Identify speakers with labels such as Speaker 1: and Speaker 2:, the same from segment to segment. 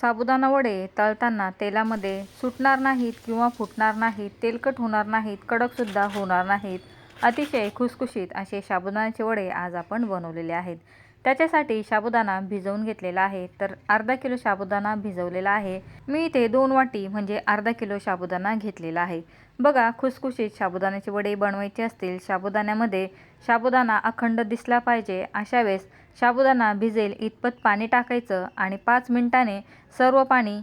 Speaker 1: साबुदाणा वडे तळताना तेलामध्ये सुटणार नाहीत किंवा फुटणार नाहीत तेलकट होणार नाहीत कडकसुद्धा होणार नाहीत. अतिशय खुसखुशीत असे साबुदाण्याचे वडे आज आपण बनवलेले आहेत. त्याच्यासाठी साबुदाणा भिजवून घेतलेला आहे. तर अर्धा किलो साबुदाणा भिजवलेला आहे. मी इथे दोन वाटी म्हणजे अर्धा किलो साबुदाणा घेतलेला आहे. बघा खुसखुशीत साबुदाण्याचे वडे बनवायचे असतील. साबुदाण्यामध्ये साबुदाणा अखंड दिसला पाहिजे. अशा वेळेस साबुदाणा भिजेल इतपत पाणी टाकायचं आणि पाच मिनिटाने सर्व पाणी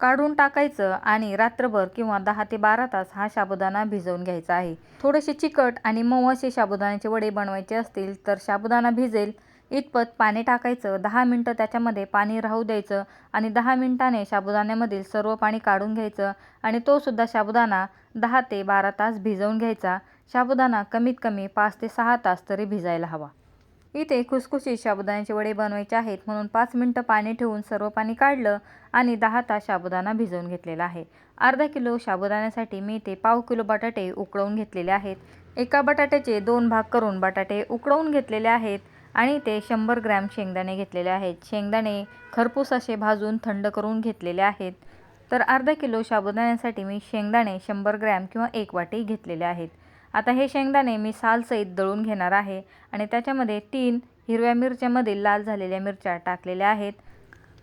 Speaker 1: काढून टाकायचं आणि रात्रभर किंवा दहा ते बारा तास हा साबुदाणा भिजवून घ्यायचा आहे. थोडेसे चिकट आणि मऊ असे साबुदाण्याचे वडे बनवायचे असतील तर साबुदाणा भिजेल इतपत पाणी टाकायचं दहा मिनटं त्याच्यामध्ये पाणी राहू द्यायचं आणि दहा मिनटाने साबुदाण्यामधील सर्व पाणी काढून घ्यायचं आणि तोसुद्धा शाबुदाणा साबुदाणा दहा ते बारा तास भिजवून घ्यायचा. साबुदाणा कमीत कमी पाच ते सहा तास तरी भिजायला हवा. इथे खुसखुशीत साबुदाण्याचे वडे बनवायचे आहेत म्हणून पाच मिनटं पाणी ठेवून सर्व पाणी काढलं आणि दहा तास साबुदाणा भिजवून घेतलेला आहे. अर्धा किलो साबुदाण्यासाठी मी ते पाव किलो बटाटे उकळवून घेतलेले आहेत. एका बटाट्याचे दोन भाग करून बटाटे उकळवून घेतलेले आहेत आणि ते शंभर ग्रॅम शेंगदाणे घेतलेले आहेत. शेंगदाणे खरपूस असे भाजून थंड करून घेतलेले आहेत. तर अर्धा किलो साबुदाण्यासाठी मी शेंगदाणे शंभर ग्रॅम किंवा एक वाटी घेतलेले आहेत. आता हे शेंगदाणे मी सालसहित दळून घेणार आहे आणि त्याच्यामध्ये तीन हिरव्या मिरच्यामध्ये लाल झालेल्या मिरच्या टाकलेल्या आहेत.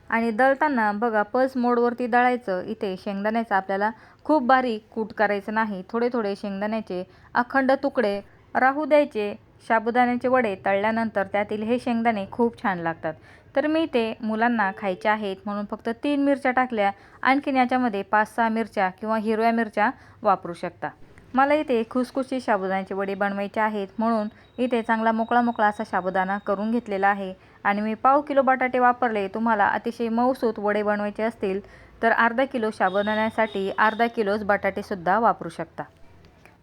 Speaker 1: आणि दळताना बघा पल्स मोडवरती दळायचं इथे शेंगदाण्याचं आपल्याला खूप बारीक कूट करायचं नाही. थोडे थोडे शेंगदाण्याचे अखंड तुकडे राहू द्यायचे साबुदाण्याचे वडे तळल्यानंतर त्यातील हे शेंगदाणे खूप छान लागतात. तर मी ते मुलांना खायचे आहेत म्हणून फक्त तीन मिरच्या टाकल्या. आणखीन याच्यामध्ये पाच सहा मिरच्या किंवा हिरव्या मिरच्या वापरू शकता. मला इथे खुसखुशी साबुदाण्याचे वडे बनवायचे आहेत म्हणून इथे चांगला मोकळा मोकळा असा साबुदाणा करून घेतलेला आहे. आणि मी पाव किलो बटाटे वापरले तुम्हाला अतिशय मऊसूत वडे बनवायचे असतील तर अर्धा किलो साबुदाण्यासाठी अर्धा किलोच बटाटेसुद्धा वापरू शकता.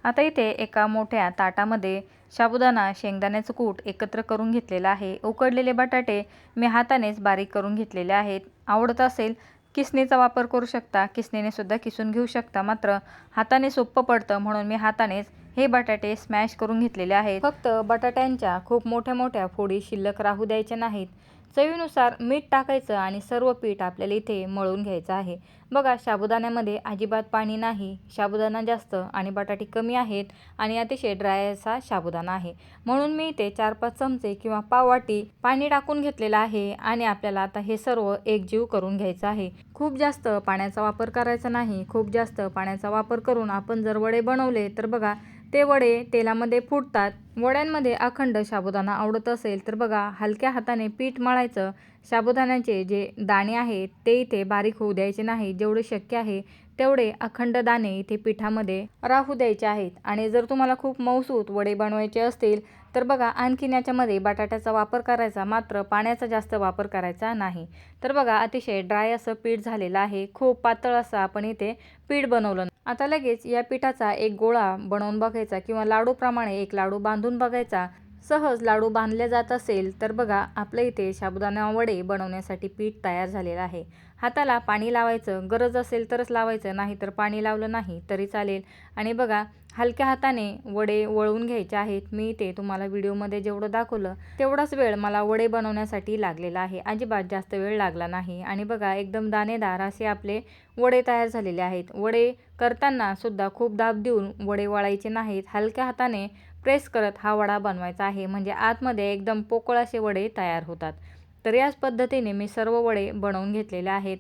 Speaker 1: आता इथे एका मोठ्या ताटामध्ये साबुदाणा शेंगदाण्याचं कूट एकत्र करून घेतलेलं आहे. उकडलेले बटाटे मी हातानेच बारीक करून घेतलेले आहेत. आवडत असेल किसणीचा वापर करू शकता किसणीने सुद्धा किसून घेऊ शकता. मात्र हाताने सोपं पडतं म्हणून मी हातानेच हे बटाटे स्मॅश करून घेतलेले आहेत. फक्त बटाट्यांच्या खूप मोठ्या मोठ्या फोडी शिल्लक राहू द्यायच्या नाहीत. चवीनुसार मीठ टाकायचं आणि सर्व पीठ आपल्याला इथे मळून घ्यायचं आहे. बघा साबुदाण्यामध्ये अजिबात पाणी नाही. साबुदाणा जास्त आणि बटाटे कमी आहेत आणि अतिशय ड्राय असा साबुदाणा आहे. म्हणून मी इथे चार पाच चमचे किंवा पाव वाटी पाणी टाकून घेतलेलं आहे आणि आपल्याला आता हे सर्व एकजीव करून घ्यायचं आहे. खूप जास्त पाण्याचा वापर करायचा नाही. खूप जास्त पाण्याचा वापर करून आपण जर वडे बनवले तर बघा ते वडे तेलामध्ये फुटतात. वड्यांमध्ये अखंड साबुदाणा आवडत असेल तर बघा हलक्या हाताने पीठ मळायचं. साबुदाण्याचे जे दाणे आहेत ते इथे बारीक होऊ द्यायचे नाही. जेवढे शक्य आहे तेवढे अखंड दाणे इथे पिठामध्ये राहू द्यायचे आहेत. आणि जर तुम्हाला खूप मौसूत वडे बनवायचे असतील तर बघा आणखीन याच्यामध्ये बटाट्याचा वापर करायचा. मात्र पाण्याचा जास्त वापर करायचा नाही. तर बघा अतिशय ड्राय असं पीठ झालेलं आहे. खूप पातळ असं आपण इथे पीठ बनवलं आता लगेच या पिठाचा एक गोळा बनवून बघायचा किंवा लाडूप्रमाणे एक लाडू बांधून बघायचा. सहज लाडू बांधले जात असेल तर बघा आपल्या इथे साबुदाणा वडे बनवण्यासाठी पीठ तयार झालेलं आहे. हाताला पाणी लावायचं गरज असेल तरच लावायचं नाही तर पाणी लावलं नाही तरी चालेल. आणि बघा हलक्या हाताने वडे वळवून घ्यायचे आहेत. मी ते तुम्हाला व्हिडिओमध्ये जेवढं दाखवलं तेवढाच वेळ मला वडे बनवण्यासाठी लागलेला आहे. अजिबात जास्त वेळ लागला नाही. आणि बघा एकदम दाणेदार असे आपले वडे तयार झालेले आहेत. वडे करताना सुद्धा खूप दाब देऊन वडे वळायचे नाहीत. हलक्या हाताने प्रेस करत हा वडा बनवायचा आहे. म्हणजे आतमध्ये एकदम पोकळ असे वडे तयार होतात. तर याच पद्धतीने मी सर्व वडे बनवून घेतलेले आहेत.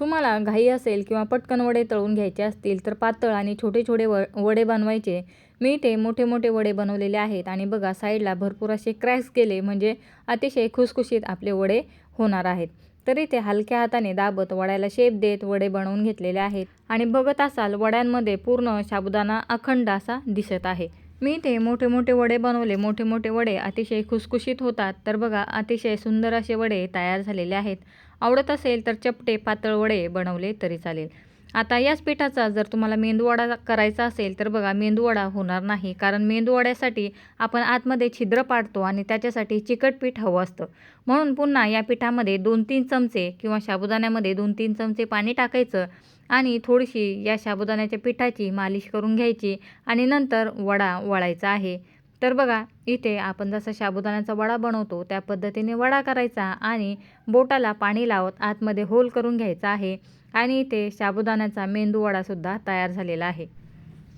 Speaker 1: तुम्हाला घाई असेल किंवा पटकन वडे तळून घ्यायचे असतील तर पातळ आणि छोटे छोटे व वडे बनवायचे. मी ते मोठे मोठे वडे बनवलेले आहेत आणि बघा साईडला भरपूर असे क्रॅक्स केले म्हणजे अतिशय खुसखुशीत आपले वडे होणार आहेत. तरी ते हलक्या हाताने दाबत वड्याला शेप देत वडे बनवून घेतलेले आहेत. आणि बघत असाल वड्यांमध्ये पूर्ण साबुदाणा अखंड असा दिसत आहे. मी ते मोठे मोठे वडे बनवले. मोठे मोठे वडे अतिशय खुसखुशीत होतात. तर बघा अतिशय सुंदर असे वडे तयार झालेले आहेत. आवडत असेल तर चपटे पातळ वडे बनवले तरी चालेल. आता याच पिठाचा जर तुम्हाला मेंदूवडा करायचा असेल तर बघा मेंदूवडा होणार नाही. कारण मेंदूवड्यासाठी आपण आतमध्ये छिद्र पाडतो आणि त्याच्यासाठी चिकट पीठ हवं असतं. म्हणून पुन्हा या पिठामध्ये दोन तीन चमचे किंवा साबुदाण्यामध्ये दोन तीन चमचे पाणी टाकायचं. आणि थोडीशी या साबुदाण्याच्या पिठाची मालिश करून घ्यायची आणि नंतर वडा वळायचा आहे. तर बघा इथे आपण जसा साबुदाण्याचा वडा बनवतो त्या पद्धतीने वडा करायचा आणि बोटाला पाणी लावत आतमध्ये होल करून घ्यायचा आहे आणि इथे साबुदाण्याचा मेंदू वडासुद्धा तयार झालेला आहे.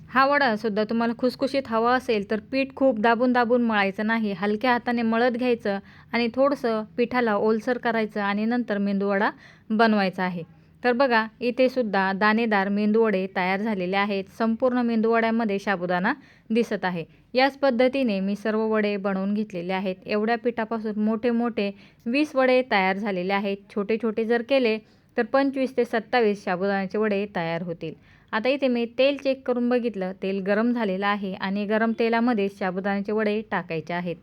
Speaker 1: हा वडासुद्धा तुम्हाला खुसखुशीत हवा असेल तर पीठ खूप दाबून दाबून मळायचं नाही. हलक्या हाताने मळत घ्यायचं आणि थोडंसं पिठाला ओलसर करायचं आणि नंतर मेंदूवडा बनवायचा आहे. तर बघा इथे सुद्धा दाणेदार मेंदूवडे तयार झालेले आहेत. संपूर्ण मेंदूवड्यामध्ये साबुदाणा दिसत आहे. याच पद्धतीने मी सर्व वडे बनवून घेतलेले आहेत. एवढ्या पिठापासून मोठे मोठे वीस वडे तयार झालेले आहेत. छोटे छोटे जर केले तर पंचवीस ते सत्तावीस साबुदाण्याचे वडे तयार होतील. आता इथे मी तेल चेक करून बघितलं. तेल गरम झालेलं आहे आणि गरम तेलामध्ये साबुदाण्याचे वडे टाकायचे आहेत.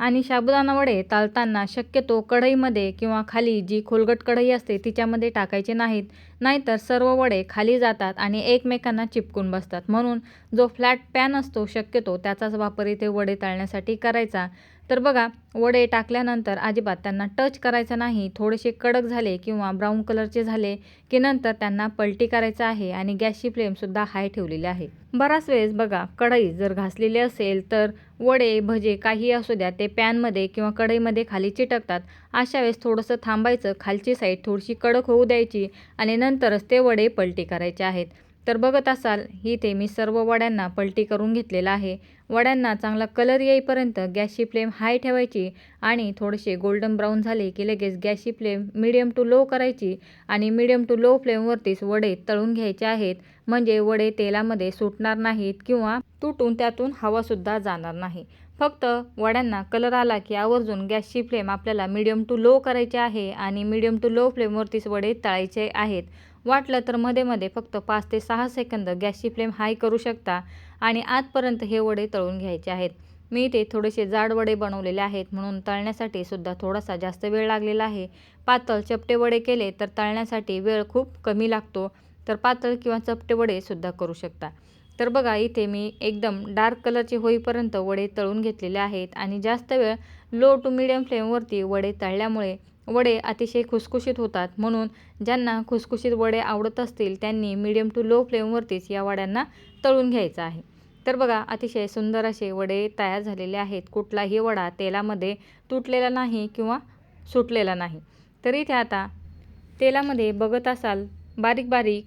Speaker 1: आणि साबुदाणा वडे तालताना शक्यतो कढईमध्ये किंवा खाली जी खोलगट कढई असते तिच्यामध्ये टाकायचे नाहीत नाहीतर सर्व वडे खाली जातात आणि एकमेकांना चिपकून बसतात. म्हणून जो फ्लॅट पॅन असतो शक्यतो त्याचाच वापर इथे वडे तळण्यासाठी करायचा. तर बघा वडे टाकल्यानंतर अजिबात त्यांना टच करायचं नाही. थोडेसे कडक झाले किंवा ब्राऊन कलरचे झाले की नंतर त्यांना पलटी करायचं आहे आणि गॅसची फ्लेमसुद्धा हाय ठेवलेली आहे. बराच वेळेस बघा कढई जर घासलेली असेल तर वडे भजे काही असू द्या ते पॅनमध्ये किंवा कढईमध्ये खाली चिटकतात. अशा वेळेस थोडंसं थांबायचं खालची साईड थोडीशी कडक होऊ द्यायची आणि नंतरच ते वडे पलटी करायचे आहेत. तर बघत असाल इथे मी सर्व वड्यांना पलटी करून घेतलेला आहे. वड्यांना चांगला कलर येईपर्यंत गॅसची फ्लेम हाय ठेवायची आणि थोडेसे गोल्डन ब्राऊन झाले की लगेच गॅसची फ्लेम मिडियम टू लो करायची आणि मिडियम टू लो फ्लेमवरतीच वडे तळून घ्यायचे आहेत. म्हणजे वडे तेलामध्ये सुटणार नाहीत किंवा तुटून त्यातून हवासुद्धा जाणार नाही. फक्त वड्यांना कलर आला की आवर्जून गॅसची फ्लेम आपल्याला मिडियम टू लो करायची आहे आणि मिडियम टू लो फ्लेमवरतीच वडे तळायचे आहेत. वाटलं तर मध्ये मध्ये फक्त पाच ते सहा सेकंद गॅसची फ्लेम हाय करू शकता आणि आजपर्यंत हे वडे तळून घ्यायचे आहेत. मी इथे थोडेसे जाड वडे बनवलेले आहेत म्हणून तळण्यासाठी सुद्धा थोडासा जास्त वेळ लागलेला आहे. पातळ चपटे वडे केले तर तळण्यासाठी वेळ खूप कमी लागतो तर पातळ किंवा चपटे वडे सुद्धा करू शकता. तर बघा इथे मी एकदम डार्क कलरचे होईपर्यंत वडे तळून घेतलेले आहेत आणि जास्त वेळ लो टू मिडियम फ्लेमवरती वडे तळल्यामुळे वडे अतिशय खुसखुशीत होतात. म्हणून ज्यांना खुसखुशीत वडे आवडत असतील त्यांनी मिडियम टू लो फ्लेमवरतीच या वड्यांना तळून घ्यायचं आहे. तर बघा अतिशय सुंदर असे वडे तयार झालेले आहेत. कुठलाही वडा तेलामध्ये तुटलेला नाही किंवा सुटलेला नाही. तर इथे आता तेलामध्ये बघत असाल बारीक बारीक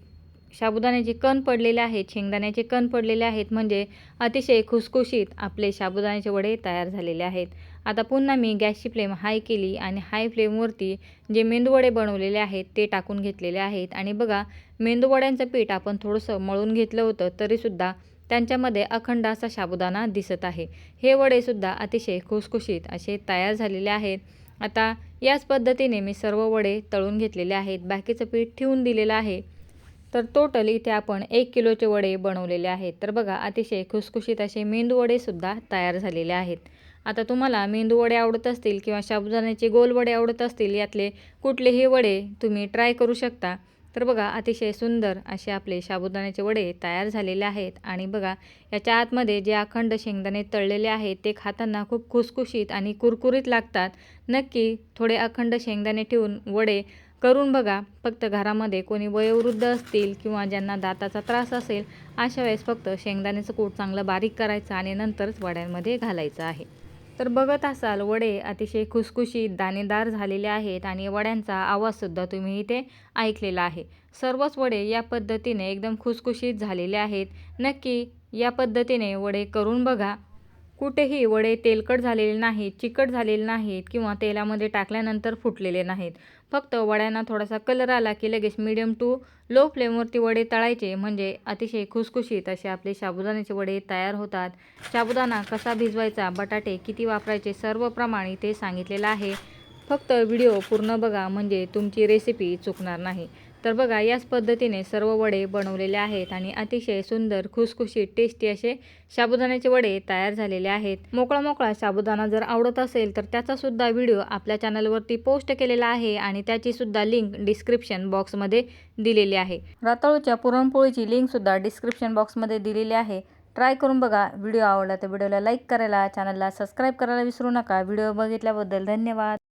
Speaker 1: साबुदाण्याचे कण पडलेले आहेत शेंगदाण्याचे कण पडलेले आहेत. म्हणजे अतिशय खुसखुशीत आपले साबुदाण्याचे वडे तयार झालेले आहेत. आता पुन्हा मी गॅसची फ्लेम हाय केली आणि हाय फ्लेमवरती जे मेंदूवडे बनवलेले आहेत ते टाकून घेतलेले आहेत. आणि बघा मेंदूवड्यांचं पीठ आपण थोडंसं मळून घेतलं होतं तरीसुद्धा त्यांच्यामध्ये अखंड असा साबुदाणा दिसत आहे. हे वडेसुद्धा अतिशय खुसखुशीत असे तयार झालेले आहेत. आता याच पद्धतीने मी सर्व वडे तळून घेतलेले आहेत. बाकीचं पीठ ठेवून दिलेलं आहे. तर टोटल इथे आपण एक किलोचे वडे बनवलेले आहेत. तर बघा अतिशय खुसखुशीत असे मेंदू वडेसुद्धा तयार झालेले आहेत. आता तुम्हाला मेंदू वडे आवडत असतील किंवा साबुदाण्याचे गोल वडे आवडत असतील यातले कुठलेही वडे तुम्ही ट्राय करू शकता. तर बघा अतिशय सुंदर असे आपले साबुदाण्याचे वडे तयार झालेले आहेत आणि बघा याच्या आतमध्ये जे अखंड शेंगदाणे तळलेले आहेत ते खाताना खूप खुसखुशीत आणि कुरकुरीत लागतात. नक्की थोडे अखंड शेंगदाणे ठेवून वडे करून बघा. फक्त घरामध्ये कोणी वयोवृद्ध असतील किंवा ज्यांना दाताचा त्रास असेल अशा वेळेस फक्त शेंगदाण्याचं कूट चांगलं बारीक करायचं आणि नंतरच वड्यांमध्ये घालायचं आहे. तर बघत असाल वडे अतिशय खुसखुशीत दाणेदार झालेले आहेत आणि वड्यांचा आवाजसुद्धा तुम्ही इथे ऐकलेला आहे. सर्वच वडे या पद्धतीने एकदम खुसखुशीत झालेले आहेत. नक्की या पद्धतीने वडे करून बघा. कुठेही वडे तेलकट झालेले नाहीत चिकट झालेले नाहीत किंवा तेलामध्ये टाकल्यानंतर फुटलेले नाहीत. फक्त वड्यांना थोडासा कलर आला की लगेच मिडियम टू लो फ्लेमवरती वडे तळायचे. म्हणजे अतिशय खुसखुशीत असे आपले साबुदाण्याचे वडे तयार होतात. साबुदाणा कसा भिजवायचा बटाटे किती वापरायचे सर्व प्रमाण इथे सांगितलेलं आहे. फक्त व्हिडिओ पूर्ण बघा म्हणजे तुमची रेसिपी चुकणार नाही. तर बघा याच पद्धतीने सर्व वडे बनवलेले आहेत आणि अतिशय सुंदर खुसखुशीत टेस्टी असे साबुदाण्याचे वडे तयार झालेले आहेत. मोकळा मोकळा साबुदाणा जर आवडत असेल तर त्याचासुद्धा व्हिडिओ आपल्या चॅनलवरती पोस्ट केलेला आहे आणि त्याचीसुद्धा लिंक डिस्क्रिप्शन बॉक्समध्ये दिलेली आहे. रातळूच्या पुरणपोळीची लिंकसुद्धा डिस्क्रिप्शन बॉक्समध्ये दिलेली आहे. ट्राय करून बघा व्हिडिओ आवडला तर व्हिडिओला लाईक करायला चॅनलला सबस्क्राईब करायला विसरू नका. व्हिडिओ बघितल्याबद्दल धन्यवाद.